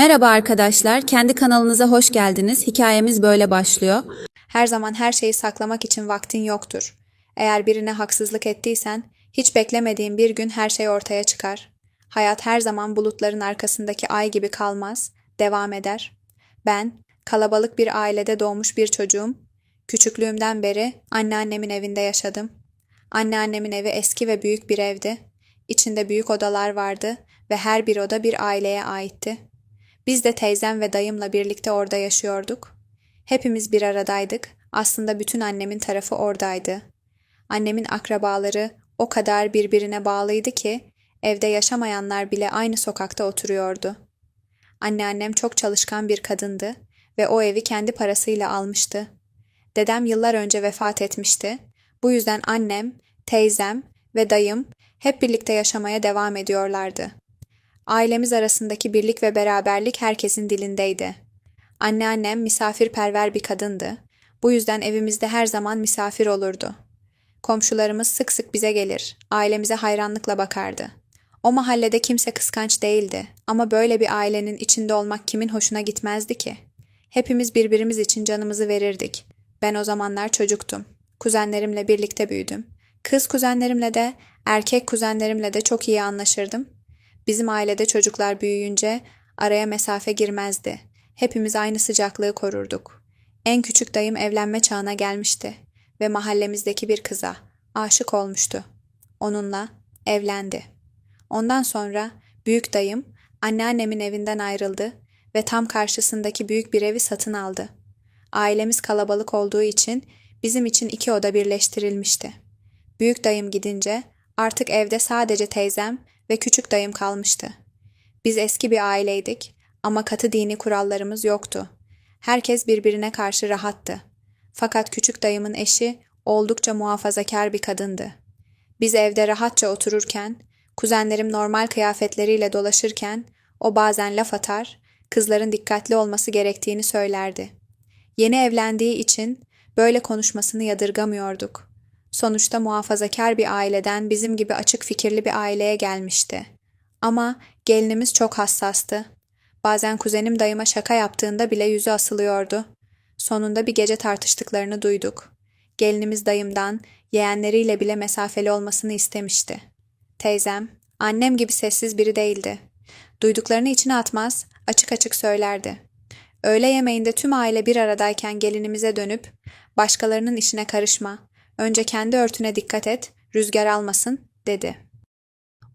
Merhaba arkadaşlar, kendi kanalınıza hoş geldiniz. Hikayemiz böyle başlıyor. Her zaman her şeyi saklamak için vaktin yoktur. Eğer birine haksızlık ettiysen, hiç beklemediğin bir gün her şey ortaya çıkar. Hayat her zaman bulutların arkasındaki ay gibi kalmaz, devam eder. Ben, kalabalık bir ailede doğmuş bir çocuğum. Küçüklüğümden beri anneannemin evinde yaşadım. Anneannemin evi eski ve büyük bir evdi. İçinde büyük odalar vardı ve her bir oda bir aileye aitti. Biz de teyzem ve dayımla birlikte orada yaşıyorduk. Hepimiz bir aradaydık. Aslında bütün annemin tarafı oradaydı. Annemin akrabaları o kadar birbirine bağlıydı ki evde yaşamayanlar bile aynı sokakta oturuyordu. Anneannem çok çalışkan bir kadındı ve o evi kendi parasıyla almıştı. Dedem yıllar önce vefat etmişti. Bu yüzden annem, teyzem ve dayım hep birlikte yaşamaya devam ediyorlardı. Ailemiz arasındaki birlik ve beraberlik herkesin dilindeydi. Anneannem misafirperver bir kadındı. Bu yüzden evimizde her zaman misafir olurdu. Komşularımız sık sık bize gelir, ailemize hayranlıkla bakardı. O mahallede kimse kıskanç değildi ama böyle bir ailenin içinde olmak kimin hoşuna gitmezdi ki? Hepimiz birbirimiz için canımızı verirdik. Ben o zamanlar çocuktum. Kuzenlerimle birlikte büyüdüm. Kız kuzenlerimle de, erkek kuzenlerimle de çok iyi anlaşırdım. Bizim ailede çocuklar büyüyünce araya mesafe girmezdi. Hepimiz aynı sıcaklığı korurduk. En küçük dayım evlenme çağına gelmişti ve mahallemizdeki bir kıza aşık olmuştu. Onunla evlendi. Ondan sonra büyük dayım anneannemin evinden ayrıldı ve tam karşısındaki büyük bir evi satın aldı. Ailemiz kalabalık olduğu için bizim için iki oda birleştirilmişti. Büyük dayım gidince artık evde sadece teyzem ve küçük dayım kalmıştı. Biz eski bir aileydik ama katı dini kurallarımız yoktu. Herkes birbirine karşı rahattı. Fakat küçük dayımın eşi oldukça muhafazakar bir kadındı. Biz evde rahatça otururken, kuzenlerim normal kıyafetleriyle dolaşırken o bazen laf atar, kızların dikkatli olması gerektiğini söylerdi. Yeni evlendiği için böyle konuşmasını yadırgamıyorduk. Sonuçta muhafazakar bir aileden bizim gibi açık fikirli bir aileye gelmişti. Ama gelinimiz çok hassastı. Bazen kuzenim dayıma şaka yaptığında bile yüzü asılıyordu. Sonunda bir gece tartıştıklarını duyduk. Gelinimiz dayımdan yeğenleriyle bile mesafeli olmasını istemişti. Teyzem, annem gibi sessiz biri değildi. Duyduklarını içine atmaz, açık açık söylerdi. Öğle yemeğinde tüm aile bir aradayken gelinimize dönüp, başkalarının işine karışma, önce kendi örtüne dikkat et, rüzgar almasın, dedi.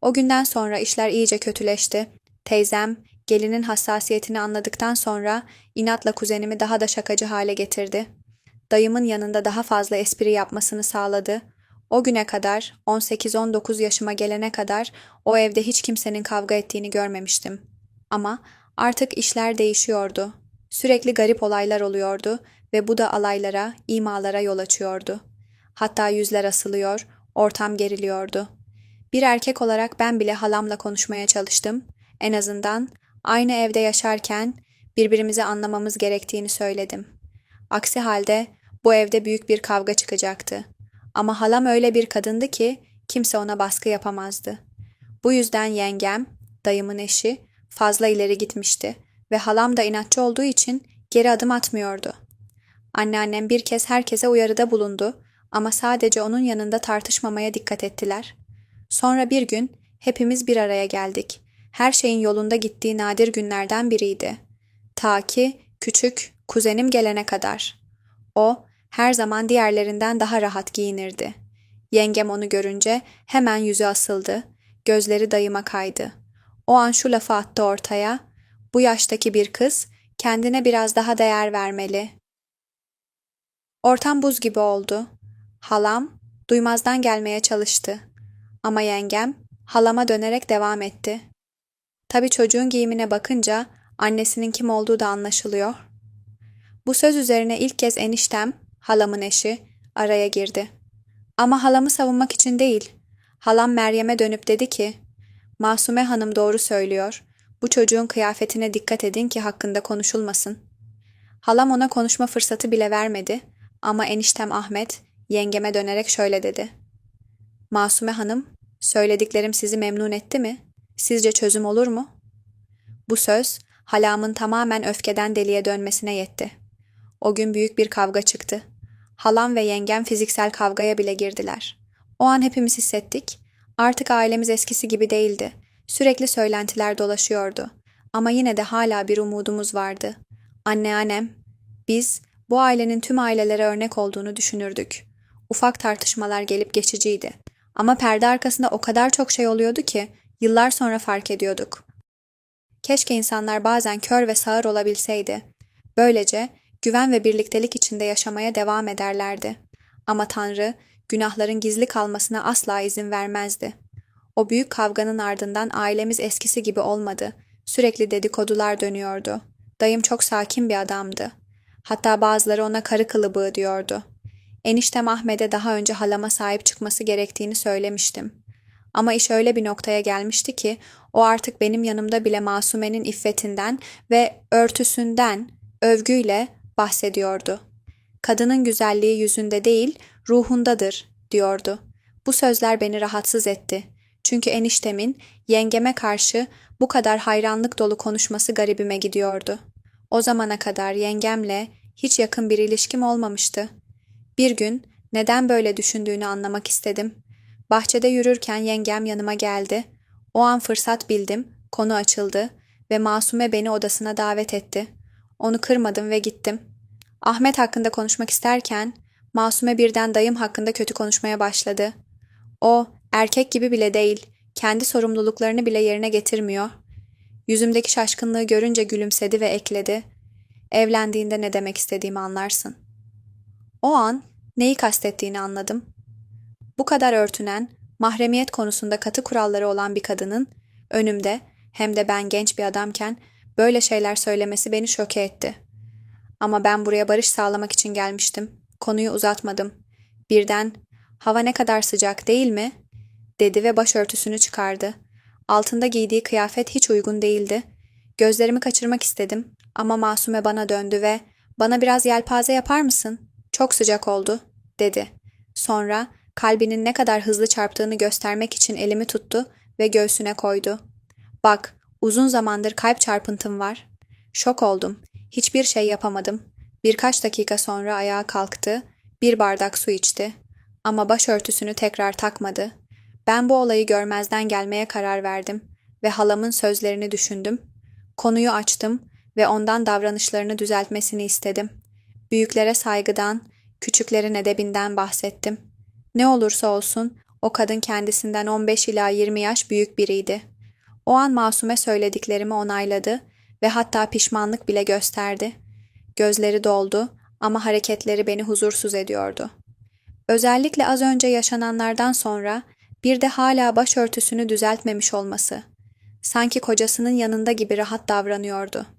O günden sonra işler iyice kötüleşti. Teyzem, gelinin hassasiyetini anladıktan sonra inatla kuzenimi daha da şakacı hale getirdi. Dayımın yanında daha fazla espri yapmasını sağladı. O güne kadar, 18-19 yaşıma gelene kadar o evde hiç kimsenin kavga ettiğini görmemiştim. Ama artık işler değişiyordu. Sürekli garip olaylar oluyordu ve bu da alaylara, imalara yol açıyordu. Hatta yüzler asılıyor, ortam geriliyordu. Bir erkek olarak ben bile halamla konuşmaya çalıştım. En azından aynı evde yaşarken birbirimizi anlamamız gerektiğini söyledim. Aksi halde bu evde büyük bir kavga çıkacaktı. Ama halam öyle bir kadındı ki kimse ona baskı yapamazdı. Bu yüzden yengem, dayımın eşi, fazla ileri gitmişti ve halam da inatçı olduğu için geri adım atmıyordu. Anneannem bir kez herkese uyarıda bulundu ama sadece onun yanında tartışmamaya dikkat ettiler. Sonra bir gün hepimiz bir araya geldik. Her şeyin yolunda gittiği nadir günlerden biriydi. Ta ki küçük kuzenim gelene kadar. O her zaman diğerlerinden daha rahat giyinirdi. Yengem onu görünce hemen yüzü asıldı, gözleri dayıma kaydı. O an şu lafı attı ortaya, bu yaştaki bir kız kendine biraz daha değer vermeli. Ortam buz gibi oldu. Halam duymazdan gelmeye çalıştı. Ama yengem halama dönerek devam etti. Tabii çocuğun giyimine bakınca annesinin kim olduğu da anlaşılıyor. Bu söz üzerine ilk kez eniştem, halamın eşi, araya girdi. Ama halamı savunmak için değil. Halam Meryem'e dönüp dedi ki, Masume Hanım doğru söylüyor. Bu çocuğun kıyafetine dikkat edin ki hakkında konuşulmasın. Halam ona konuşma fırsatı bile vermedi ama eniştem Ahmet yengeme dönerek şöyle dedi. Masume Hanım, söylediklerim sizi memnun etti mi? Sizce çözüm olur mu? Bu söz halamın tamamen öfkeden deliye dönmesine yetti. O gün büyük bir kavga çıktı. Halam ve yengem fiziksel kavgaya bile girdiler. O an hepimiz hissettik. Artık ailemiz eskisi gibi değildi. Sürekli söylentiler dolaşıyordu. Ama yine de hala bir umudumuz vardı. Anneannem, biz bu ailenin tüm ailelere örnek olduğunu düşünürdük. Ufak tartışmalar gelip geçiciydi. Ama perde arkasında o kadar çok şey oluyordu ki yıllar sonra fark ediyorduk. Keşke insanlar bazen kör ve sağır olabilseydi. Böylece güven ve birliktelik içinde yaşamaya devam ederlerdi. Ama Tanrı günahların gizli kalmasına asla izin vermezdi. O büyük kavganın ardından ailemiz eskisi gibi olmadı. Sürekli dedikodular dönüyordu. Dayım çok sakin bir adamdı. Hatta bazıları ona karı kılıbığı diyordu. Eniştem Ahmet'e daha önce halama sahip çıkması gerektiğini söylemiştim. Ama iş öyle bir noktaya gelmişti ki o artık benim yanımda bile Masume'nin iffetinden ve örtüsünden övgüyle bahsediyordu. Kadının güzelliği yüzünde değil, ruhundadır, diyordu. Bu sözler beni rahatsız etti. Çünkü eniştemin yengeme karşı bu kadar hayranlık dolu konuşması garibime gidiyordu. O zamana kadar yengemle hiç yakın bir ilişkim olmamıştı. Bir gün neden böyle düşündüğünü anlamak istedim. Bahçede yürürken yengem yanıma geldi. O an fırsat bildim, konu açıldı ve Masume beni odasına davet etti. Onu kırmadım ve gittim. Ahmet hakkında konuşmak isterken Masume birden dayım hakkında kötü konuşmaya başladı. O erkek gibi bile değil, kendi sorumluluklarını bile yerine getirmiyor. Yüzümdeki şaşkınlığı görünce gülümsedi ve ekledi. Evlendiğinde ne demek istediğimi anlarsın. O an neyi kastettiğini anladım. Bu kadar örtünen, mahremiyet konusunda katı kuralları olan bir kadının önümde hem de ben genç bir adamken böyle şeyler söylemesi beni şoke etti. Ama ben buraya barış sağlamak için gelmiştim. Konuyu uzatmadım. Birden hava ne kadar sıcak değil mi? dedi ve başörtüsünü çıkardı. Altında giydiği kıyafet hiç uygun değildi. Gözlerimi kaçırmak istedim ama Masume bana döndü ve bana biraz yelpaze yapar mısın? Çok sıcak oldu, dedi. Sonra kalbinin ne kadar hızlı çarptığını göstermek için elimi tuttu ve göğsüne koydu. Bak, uzun zamandır kalp çarpıntım var. Şok oldum. Hiçbir şey yapamadım. Birkaç dakika sonra ayağa kalktı, bir bardak su içti. Ama başörtüsünü tekrar takmadı. Ben bu olayı görmezden gelmeye karar verdim ve halamın sözlerini düşündüm. Konuyu açtım ve ondan davranışlarını düzeltmesini istedim. Büyüklere saygıdan, küçüklerin edebinden bahsettim. Ne olursa olsun o kadın kendisinden 15 ila 20 yaş büyük biriydi. O an Masume söylediklerimi onayladı ve hatta pişmanlık bile gösterdi. Gözleri doldu ama hareketleri beni huzursuz ediyordu. Özellikle az önce yaşananlardan sonra bir de hala başörtüsünü düzeltmemiş olması. Sanki kocasının yanında gibi rahat davranıyordu.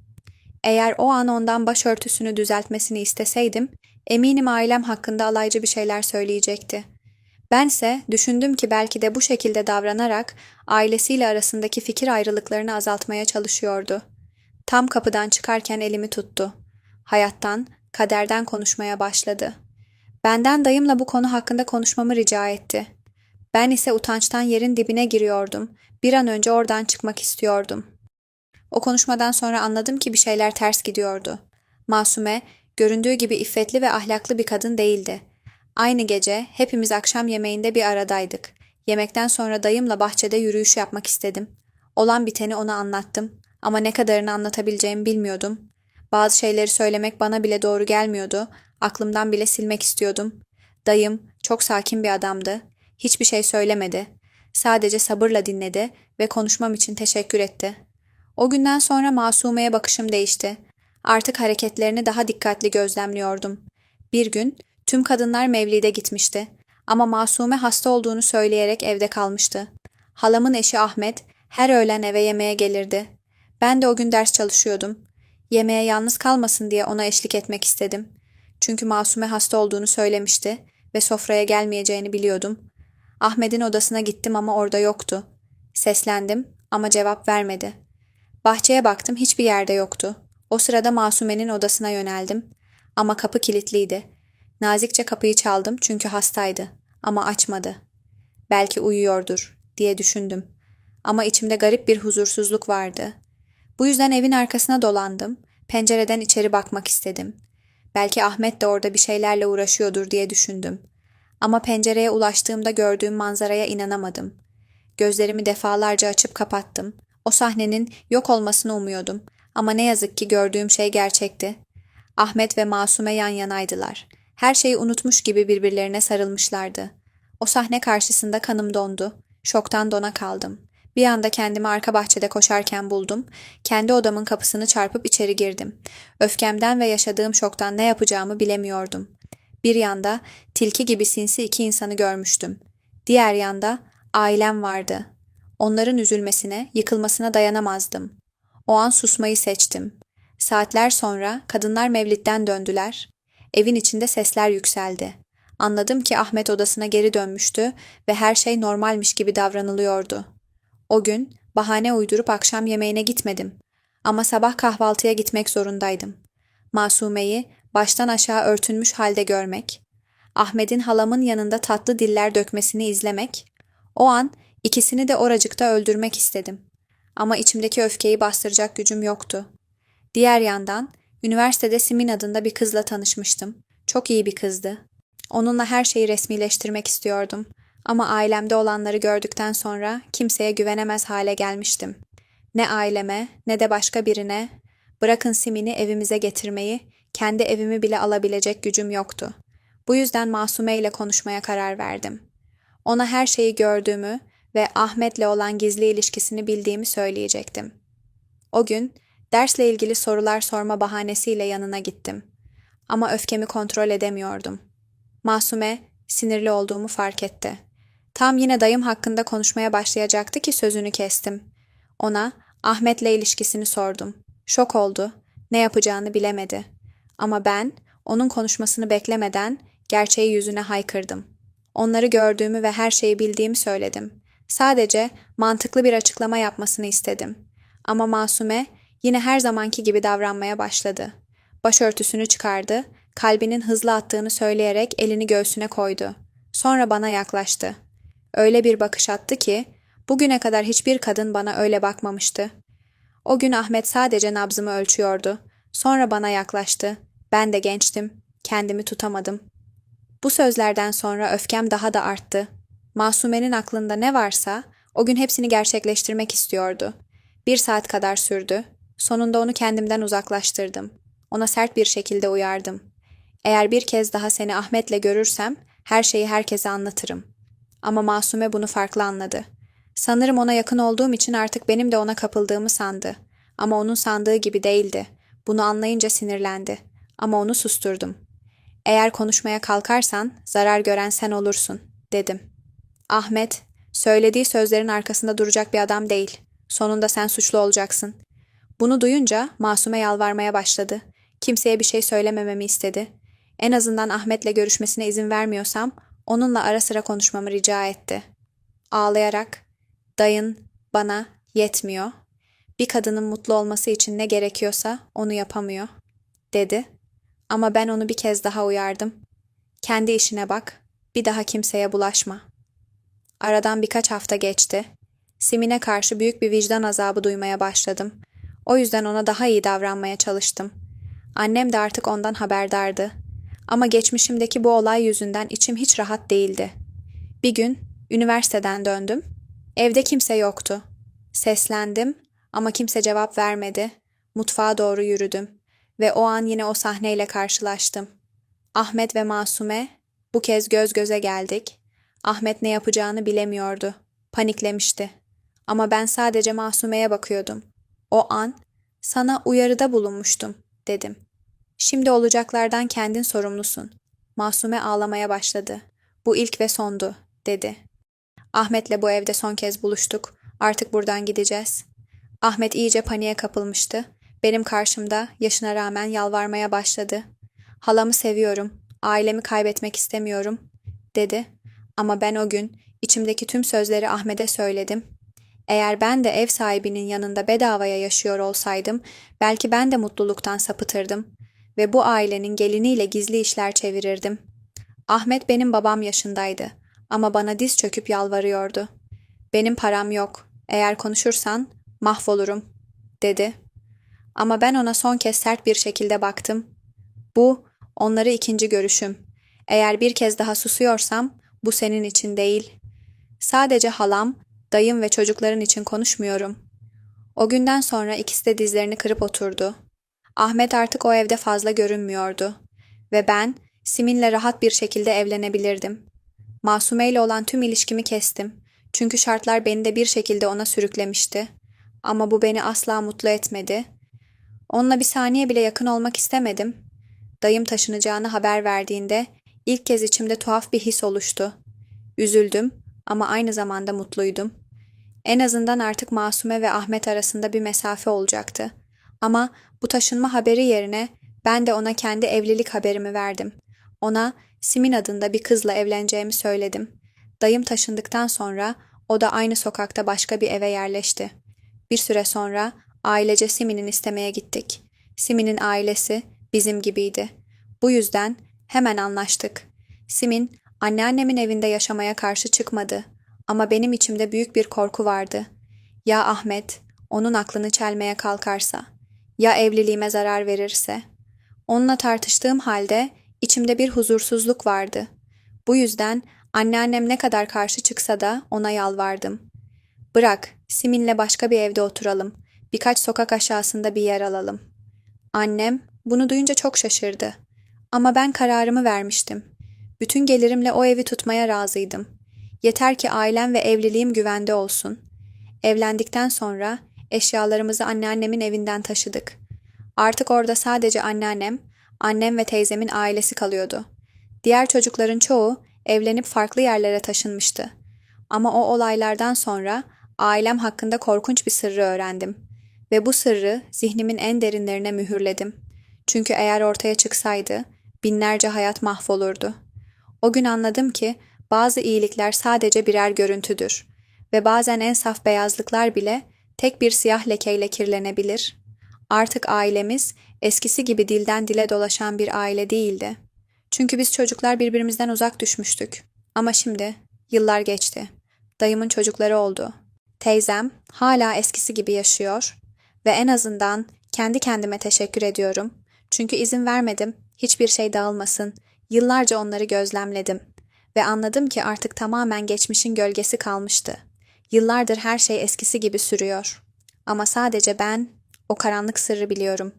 Eğer o an ondan başörtüsünü düzeltmesini isteseydim, eminim ailem hakkında alaycı bir şeyler söyleyecekti. Bense düşündüm ki belki de bu şekilde davranarak ailesiyle arasındaki fikir ayrılıklarını azaltmaya çalışıyordu. Tam kapıdan çıkarken elimi tuttu. Hayattan, kaderden konuşmaya başladı. Benden dayımla bu konu hakkında konuşmamı rica etti. Ben ise utançtan yerin dibine giriyordum. Bir an önce oradan çıkmak istiyordum. O konuşmadan sonra anladım ki bir şeyler ters gidiyordu. Masume, göründüğü gibi iffetli ve ahlaklı bir kadın değildi. Aynı gece hepimiz akşam yemeğinde bir aradaydık. Yemekten sonra dayımla bahçede yürüyüş yapmak istedim. Olan biteni ona anlattım ama ne kadarını anlatabileceğimi bilmiyordum. Bazı şeyleri söylemek bana bile doğru gelmiyordu. Aklımdan bile silmek istiyordum. Dayım çok sakin bir adamdı. Hiçbir şey söylemedi. Sadece sabırla dinledi ve konuşmam için teşekkür etti. O günden sonra Masume'ye bakışım değişti. Artık hareketlerini daha dikkatli gözlemliyordum. Bir gün tüm kadınlar Mevlid'e gitmişti. Ama Masume hasta olduğunu söyleyerek evde kalmıştı. Halamın eşi Ahmet her öğlen eve yemeğe gelirdi. Ben de o gün ders çalışıyordum. Yemeğe yalnız kalmasın diye ona eşlik etmek istedim. Çünkü Masume hasta olduğunu söylemişti ve sofraya gelmeyeceğini biliyordum. Ahmet'in odasına gittim ama orada yoktu. Seslendim ama cevap vermedi. Bahçeye baktım hiçbir yerde yoktu. O sırada Masume'nin odasına yöneldim. Ama kapı kilitliydi. Nazikçe kapıyı çaldım çünkü hastaydı. Ama açmadı. Belki uyuyordur diye düşündüm. Ama içimde garip bir huzursuzluk vardı. Bu yüzden evin arkasına dolandım. Pencereden içeri bakmak istedim. Belki Ahmet de orada bir şeylerle uğraşıyordur diye düşündüm. Ama pencereye ulaştığımda gördüğüm manzaraya inanamadım. Gözlerimi defalarca açıp kapattım. O sahnenin yok olmasını umuyordum. Ama ne yazık ki gördüğüm şey gerçekti. Ahmet ve Masume yan yanaydılar. Her şeyi unutmuş gibi birbirlerine sarılmışlardı. O sahne karşısında kanım dondu. Şoktan dona kaldım. Bir anda kendimi arka bahçede koşarken buldum. Kendi odamın kapısını çarpıp içeri girdim. Öfkemden ve yaşadığım şoktan ne yapacağımı bilemiyordum. Bir yanda tilki gibi sinsi iki insanı görmüştüm. Diğer yanda ailem vardı. Onların üzülmesine, yıkılmasına dayanamazdım. O an susmayı seçtim. Saatler sonra kadınlar mevlitten döndüler. Evin içinde sesler yükseldi. Anladım ki Ahmet odasına geri dönmüştü ve her şey normalmiş gibi davranılıyordu. O gün bahane uydurup akşam yemeğine gitmedim. Ama sabah kahvaltıya gitmek zorundaydım. Masume'yi baştan aşağı örtünmüş halde görmek, Ahmet'in halamın yanında tatlı diller dökmesini izlemek, o an ikisini de oracıkta öldürmek istedim. Ama içimdeki öfkeyi bastıracak gücüm yoktu. Diğer yandan üniversitede Simin adında bir kızla tanışmıştım. Çok iyi bir kızdı. Onunla her şeyi resmileştirmek istiyordum. Ama ailemde olanları gördükten sonra kimseye güvenemez hale gelmiştim. Ne aileme ne de başka birine bırakın Simin'i evimize getirmeyi, kendi evimi bile alabilecek gücüm yoktu. Bu yüzden Masume ile konuşmaya karar verdim. Ona her şeyi gördüğümü ve Ahmet'le olan gizli ilişkisini bildiğimi söyleyecektim. O gün dersle ilgili sorular sorma bahanesiyle yanına gittim. Ama öfkemi kontrol edemiyordum. Masume sinirli olduğumu fark etti. Tam yine dayım hakkında konuşmaya başlayacaktı ki sözünü kestim. Ona Ahmet'le ilişkisini sordum. Şok oldu. Ne yapacağını bilemedi. Ama ben onun konuşmasını beklemeden gerçeği yüzüne haykırdım. Onları gördüğümü ve her şeyi bildiğimi söyledim. Sadece mantıklı bir açıklama yapmasını istedim. Ama Masume yine her zamanki gibi davranmaya başladı. Başörtüsünü çıkardı, kalbinin hızlı attığını söyleyerek elini göğsüne koydu. Sonra bana yaklaştı. Öyle bir bakış attı ki bugüne kadar hiçbir kadın bana öyle bakmamıştı. O gün Ahmet sadece nabzımı ölçüyordu. Sonra bana yaklaştı. Ben de gençtim. Kendimi tutamadım. Bu sözlerden sonra öfkem daha da arttı. Masume'nin aklında ne varsa o gün hepsini gerçekleştirmek istiyordu. Bir saat kadar sürdü. Sonunda onu kendimden uzaklaştırdım. Ona sert bir şekilde uyardım. Eğer bir kez daha seni Ahmet'le görürsem her şeyi herkese anlatırım. Ama Masume bunu farklı anladı. Sanırım ona yakın olduğum için artık benim de ona kapıldığımı sandı. Ama onun sandığı gibi değildi. Bunu anlayınca sinirlendi. Ama onu susturdum. Eğer konuşmaya kalkarsan zarar gören sen olursun, dedim. Ahmet, söylediği sözlerin arkasında duracak bir adam değil. Sonunda sen suçlu olacaksın. Bunu duyunca Masume yalvarmaya başladı. Kimseye bir şey söylemememi istedi. En azından Ahmet'le görüşmesine izin vermiyorsam onunla ara sıra konuşmamı rica etti. Ağlayarak, dayın bana yetmiyor. Bir kadının mutlu olması için ne gerekiyorsa onu yapamıyor, dedi. Ama ben onu bir kez daha uyardım. Kendi işine bak, bir daha kimseye bulaşma. Aradan birkaç hafta geçti. Simin'e karşı büyük bir vicdan azabı duymaya başladım. O yüzden ona daha iyi davranmaya çalıştım. Annem de artık ondan haberdardı. Ama geçmişimdeki bu olay yüzünden içim hiç rahat değildi. Bir gün üniversiteden döndüm. Evde kimse yoktu. Seslendim ama kimse cevap vermedi. Mutfağa doğru yürüdüm ve o an yine o sahneyle karşılaştım. Ahmet ve Masume bu kez göz göze geldik. Ahmet ne yapacağını bilemiyordu. Paniklemişti. Ama ben sadece Masume'ye bakıyordum. O an sana uyarıda bulunmuştum dedim. Şimdi olacaklardan kendin sorumlusun. Masume ağlamaya başladı. Bu ilk ve sondu dedi. Ahmet'le bu evde son kez buluştuk. Artık buradan gideceğiz. Ahmet iyice paniğe kapılmıştı. Benim karşımda yaşına rağmen yalvarmaya başladı. Halamı seviyorum. Ailemi kaybetmek istemiyorum dedi. Ama ben o gün içimdeki tüm sözleri Ahmet'e söyledim. Eğer ben de ev sahibinin yanında bedavaya yaşıyor olsaydım belki ben de mutluluktan sapıtırdım ve bu ailenin geliniyle gizli işler çevirirdim. Ahmet benim babam yaşındaydı ama bana diz çöküp yalvarıyordu. Benim param yok. Eğer konuşursan mahvolurum, dedi Ama ben ona son kez sert bir şekilde baktım. Bu, onları ikinci görüşüm. Eğer bir kez daha susuyorsam, bu senin için değil. Sadece halam, dayım ve çocukların için konuşmuyorum. O günden sonra ikisi de dizlerini kırıp oturdu. Ahmet artık o evde fazla görünmüyordu. Ve ben, Simin'le rahat bir şekilde evlenebilirdim. Masume ile olan tüm ilişkimi kestim. Çünkü şartlar beni de bir şekilde ona sürüklemişti. Ama bu beni asla mutlu etmedi. Onunla bir saniye bile yakın olmak istemedim. Dayım taşınacağını haber verdiğinde ilk kez içimde tuhaf bir his oluştu. Üzüldüm ama aynı zamanda mutluydum. En azından artık Masume ve Ahmet arasında bir mesafe olacaktı. Ama bu taşınma haberi yerine ben de ona kendi evlilik haberimi verdim. Ona Simin adında bir kızla evleneceğimi söyledim. Dayım taşındıktan sonra o da aynı sokakta başka bir eve yerleşti. Bir süre sonra ailece Simin'in istemeye gittik. Simin'in ailesi bizim gibiydi. Bu yüzden hemen anlaştık. Simin anneannemin evinde yaşamaya karşı çıkmadı. Ama benim içimde büyük bir korku vardı. Ya Ahmet onun aklını çelmeye kalkarsa? Ya evliliğime zarar verirse? Onunla tartıştığım halde içimde bir huzursuzluk vardı. Bu yüzden anneannem ne kadar karşı çıksa da ona yalvardım. Bırak, Simin'le başka bir evde oturalım. Birkaç sokak aşağısında bir yer alalım. Annem bunu duyunca çok şaşırdı. Ama ben kararımı vermiştim. Bütün gelirimle o evi tutmaya razıydım. Yeter ki ailem ve evliliğim güvende olsun. Evlendikten sonra eşyalarımızı anneannemin evinden taşıdık. Artık orada sadece anneannem, annem ve teyzemin ailesi kalıyordu. Diğer çocukların çoğu evlenip farklı yerlere taşınmıştı. Ama o olaylardan sonra ailem hakkında korkunç bir sırrı öğrendim. Ve bu sırrı zihnimin en derinlerine mühürledim. Çünkü eğer ortaya çıksaydı binlerce hayat mahvolurdu. O gün anladım ki bazı iyilikler sadece birer görüntüdür ve bazen en saf beyazlıklar bile tek bir siyah lekeyle kirlenebilir. Artık ailemiz eskisi gibi dilden dile dolaşan bir aile değildi. Çünkü biz çocuklar birbirimizden uzak düşmüştük. Ama şimdi yıllar geçti. Dayımın çocukları oldu. Teyzem hala eskisi gibi yaşıyor ve en azından kendi kendime teşekkür ediyorum. Çünkü izin vermedim, hiçbir şey dağılmasın. Yıllarca onları gözlemledim ve anladım ki artık tamamen geçmişin gölgesi kalmıştı. Yıllardır her şey eskisi gibi sürüyor. Ama sadece ben o karanlık sırrı biliyorum.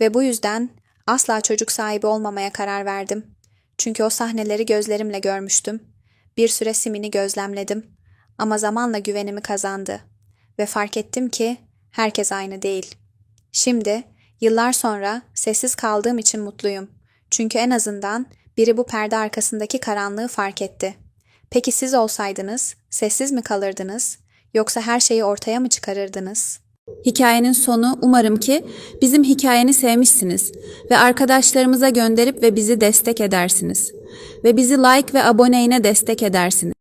Ve bu yüzden asla çocuk sahibi olmamaya karar verdim. Çünkü o sahneleri gözlerimle görmüştüm. Bir süre Simin'i gözlemledim. Ama zamanla güvenimi kazandı. Ve fark ettim ki herkes aynı değil. Şimdi, yıllar sonra sessiz kaldığım için mutluyum. Çünkü en azından biri bu perde arkasındaki karanlığı fark etti. Peki siz olsaydınız, sessiz mi kalırdınız? Yoksa her şeyi ortaya mı çıkarırdınız? Hikayenin sonu umarım ki bizim hikayeni sevmişsiniz ve arkadaşlarımıza gönderip ve bizi destek edersiniz. Ve bizi like ve aboneyle destek edersiniz.